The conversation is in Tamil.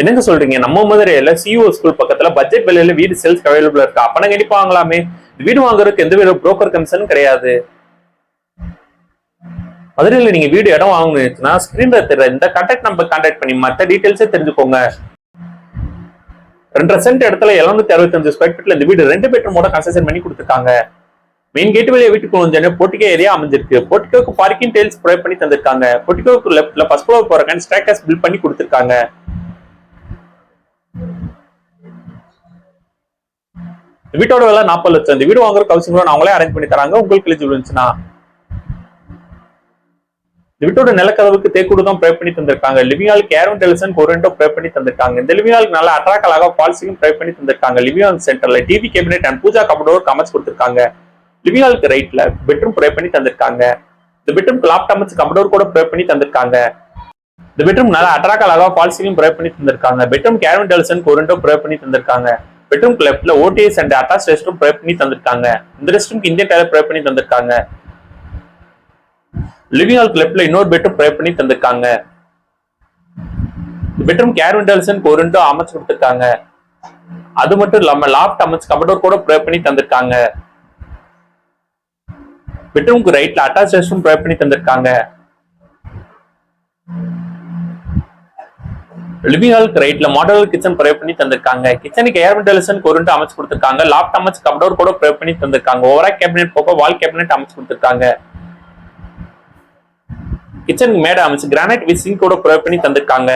என்னங்க சொல்றீங்க? நம்ம மதுரையில சிஓ ஸ்கூல் பக்கத்துல பட்ஜெட் விலையில வீடு சேல்ஸ் அவைலபிள் இருக்கு? அப்பனா கண்டிப்பா வாங்கலாமே. வீடு வாங்குறதுக்கு எந்த வித புரோக்கர் கமிஷன் கிடையாது. மதுரையில நீங்க வீடு இடம் வாங்கணுச்சுன்னா ஸ்கிரீன்ல தெரியற இந்த கான்டாக்ட் நம்பர் கான்டாக்ட் பண்ணி மத்த டீட்டெயில்ஸே தெரிஞ்சுக்கோங்க. ரெண்டரை சென்ட் இடத்துல எழுநூத்தி அறுபத்தஞ்சு ஸ்கொயர் ஃபீட்ல இந்த வீடு ரெண்டு பெட்ரூமோட கன்செஷன் பண்ணி கொடுத்துருக்காங்க. மெயின் கேட் வழியா வீட்டுக்கு கொஞ்சம் போர்ட்டிகோ ஏரியா அமைஞ்சிருக்கு. போர்ட்டிகோக்கு பார்க்கிங் டைல்ஸ் ப்ரொவைட் பண்ணி தந்திருக்காங்க. போர்ட்டிகோக்கு லெஃப்ட்ல ஃபர்ஸ்ட் ஃப்ளோர் போற ஸ்ட்ராக்கர்ஸ் பில்ட் பண்ணி கொடுத்துருக்காங்க. வீட்டோட விலை நாற்பது லட்சம். இந்த வீடு வாங்குற கவுசிங் லோன் அவங்களே அரேஞ்ச் பண்ணி தராங்க. உங்களுக்கு எலிஜிபிள் இருந்துச்சுன்னா. இந்த வீட்டோட நிலக்கதவுக்கு தேக்குடு தான் ப்ரே பண்ணி தந்திருக்காங்க. லிவிங் ஹால் கேரன் டெலிசன் கொரண்டோ ப்ரே பண்ணி தந்திருக்காங்க. இந்த லிவிங் ஹாலுக்கு நல்ல அட்ராக்கலாக ஃபால்ஸியும் ப்ரே பண்ணி தந்திருக்காங்க. லிவிங் ஹால் சென்டர்ல TV cabinet and pooja cupboard அமைச்சு கொடுத்திருக்காங்க. லிவிங் ஹாலுக்கு ரைட்ல பெட்ரூம் ப்ரே பண்ணி தந்திருக்காங்க. இந்த பெட்ரூம்க்கு லேப்டாப் அமைச்சு கபடோர் கூட ப்ரே பண்ணி தந்திருக்காங்க. இந்த பெட்ரூம் நல்ல அட்ராக்கலாக ஃபால்ஸியும் ப்ரே பண்ணி தந்திருக்காங்க. பெட்ரூம் கேரன் டெலிசன் கொரண்டோ ப்ரே பண்ணி தந்திருக்காங்க. பெட்ரூம் லெஃப்ட்ல OTS and attach rest room pray பண்ணி தந்திருக்காங்க. இந்த ரெஸ்ட் ரூம்க்கு இந்தியன் டைலர் ப்ரே பண்ணி தந்திருக்காங்க. லிவிங் ஹால் லெஃப்ட்ல இன்னொரு பெட்ரூம் ப்ரே பண்ணி தந்திருக்காங்க. பெட்ரூம் கேர் விண்டல்சன் ஒரு அமைச்சு கொடுத்துருக்காங்க. அது மட்டும் இல்லாம லாப்ட் அமைச்சு கபடோர் கூட ப்ரே பண்ணி தந்திருக்காங்க. பெட்ரூம்க்கு ரைட்ல அட்டாச் ரெஸ்ட் ரூம் ப்ரே பண்ணி தந்திருக்காங்க. லிவிங் ஹாலுக்கு ரைட்ல மாடல் கிச்சன் ப்ரொவைட் பண்ணி தந்திருக்காங்க. கிச்சனுக்கு ஏர் வென்டிலேஷன் கொருண்டு அமைச்சு கொடுத்துருக்காங்க. லாப்ட் அமைச்சு கப்டோர் கூட ப்ரொவைட் பண்ணி தந்திருக்காங்க. ஓவரா கேபினெட் போக வால் கேபினெட் அமைச்சு கொடுத்துருக்காங்க. கிச்சனுக்கு மேடை அமைச்சு கிரானைட் விசிங் கூட ப்ரொவைட் பண்ணி தந்திருக்காங்க.